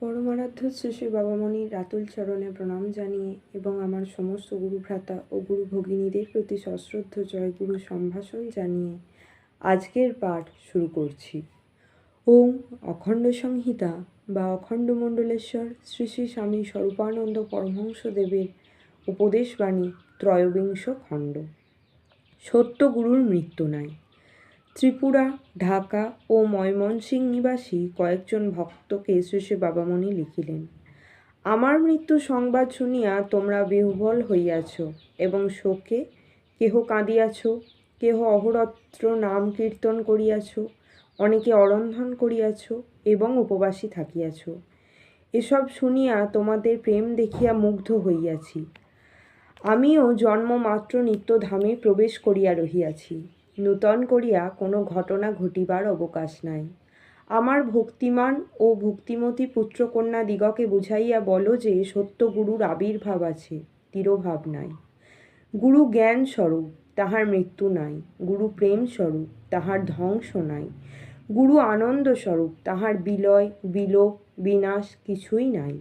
পরমারাধ্য শ্রী শ্রী বাবামণির রাতুল চরণে প্রণাম জানিয়ে এবং আমার সমস্ত গুরু ভ্রাতা ও গুরু ভগিনীদের প্রতি সশ্রদ্ধ জয়গুরু সম্ভাষণ জানিয়ে আজকের পাঠ শুরু করছি। ওম অখণ্ড সংহিতা বা অখণ্ড মণ্ডলেশ্বর শ্রী শ্রী স্বামী স্বরূপানন্দ পরমহংসদেবের উপদেশবাণী ত্রয়োবিংশ খণ্ড। সত্য গুরুর মৃত্যু নাই। ত্রিপুরা, ঢাকা ও ময়মনসিং নিবাসী কয়েকজন ভক্তকে শেষে বাবামণি লিখিলেন, আমার মৃত্যু সংবাদ শুনিয়া তোমরা বিহ্বল হইয়াছ এবং শোকে কেহ কাঁদিয়াছ, কেহ অহরত্র নাম কীর্তন করিয়াছ, অনেকে অরন্ধন করিয়াছ এবং উপবাসী থাকিয়াছ। এসব শুনিয়া তোমাদের প্রেম দেখিয়া মুগ্ধ হইয়াছি। আমিও জন্মমাত্র নিত্যধামে প্রবেশ করিয়া রহিয়াছি। নূতন করিয়া কোনো ঘটনা ঘটিবার অবকাশ নাই। আমার ভক্তিমান ও ভক্তিমতী পুত্রকন্যা দিগকে বুঝাইয়া বলো যে সত্য গুরুর আবির্ভাব আছে, তিরোভাব নাই। গুরু জ্ঞান স্বরূপ, তাহার মৃত্যু নাই। গুরু প্রেম স্বরূপ, তাহার ধ্বংস নাই। গুরু আনন্দ স্বরূপ, তাহার বিলয়, বিলোপ, বিনাশ কিছুই নাই।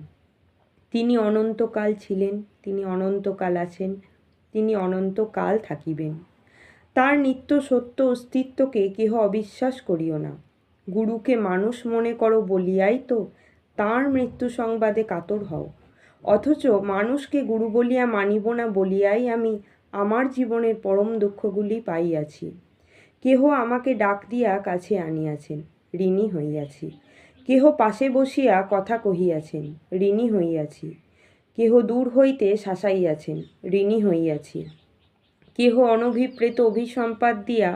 তিনি অনন্তকাল ছিলেন, তিনি অনন্তকাল আছেন, তিনি অনন্তকাল থাকিবেন। তার নিত্য সত্য অস্তিত্বকে কেহ অবিশ্বাস করিও না। গুরুকে মানুষ মনে করো বলিয়াই তো তাঁর মৃত্যু সংবাদে কাতর হও। অথচ মানুষকে গুরু বলিয়া মানিব না বলিয়াই আমি আমার জীবনের পরম দুঃখগুলি পাইয়াছি। কেহ আমাকে ডাক দিয়া কাছে আনিয়াছেন, ঋণী হইয়াছি। কেহ পাশে বসিয়া কথা কহিয়াছেন, ঋণী হইয়াছি। কেহ দূর হইতে শাসাইয়াছেন, ঋণী হইয়াছি। কেহ অনভিপ্রেত অভিসম্পাদ দিয়া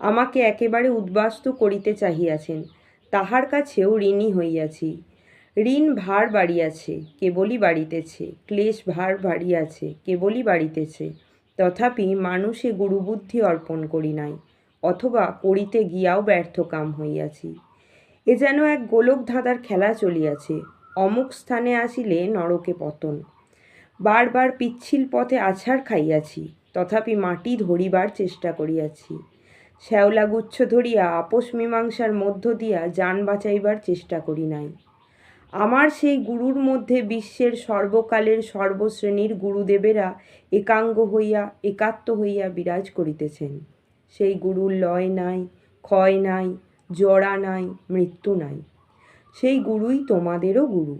আমাকে একেবারে উদ্বাস্তু করিতে চাহিয়াছেন, তাহার কাছেও ঋণী হইয়াছি। ঋণ ভার বাড়িয়াছে, কেবলই বাড়িতেছে, ক্লেশ ভার বাড়িয়াছে, কেবলই বাড়িতেছে। তথাপি মানুষে গুরুবুদ্ধি অর্পণ করি নাই, অথবা করিতে গিয়াও ব্যর্থ কাম হইয়াছি। এ যেন এক গোলক ধাঁধার খেলা চলিয়াছে, অমুক স্থানে আসিলে নরকে পতন। বারবার পিচ্ছিল পথে আছাড় খাইয়াছি তথাপি মাটি ধরিবার চেষ্টা করিয়াছি। শ্যাওলাগুচ্ছ ধরিয়া আপোষ মীমাংসার মধ্য দিয়া যান বাঁচাইবার চেষ্টা করি নাই। আমার সেই গুরুর মধ্যে বিশ্বের সর্বকালের সর্বশ্রেণীর গুরুদেবেরা একাঙ্গ হইয়া, একাত্ম হইয়া বিরাজ করিতেছেন। সেই গুরুর লয় নাই, ক্ষয় নাই জড়া নাই, মৃত্যু নাই। সেই গুরুই তোমাদেরও গুরু।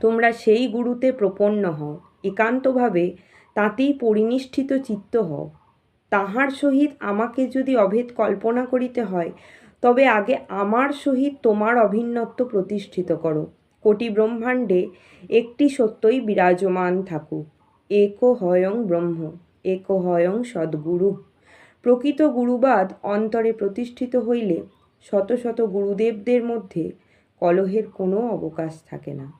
তোমরা সেই গুরুতে প্রপন্ন হও। একান্তভাবে তাতেই পরিনিষ্ঠিত চিত্ত হও। তাহার সহিত আমাকে যদি অভেদ কল্পনা করিতে হয়, তবে আগে আমার সহিত তোমার অভিন্নত্ব প্রতিষ্ঠিত করো। কোটি ব্রহ্মাণ্ডে একটি সত্যই বিরাজমান থাকুক। এক হয়ং ব্রহ্ম, এক হয়ং সদ্গুরু। প্রকৃত গুরুবাদ অন্তরে প্রতিষ্ঠিত হইলে শত শত গুরুদেবদের মধ্যে কলহের কোনো অবকাশ থাকে না।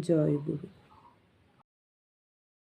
জয় গুরু।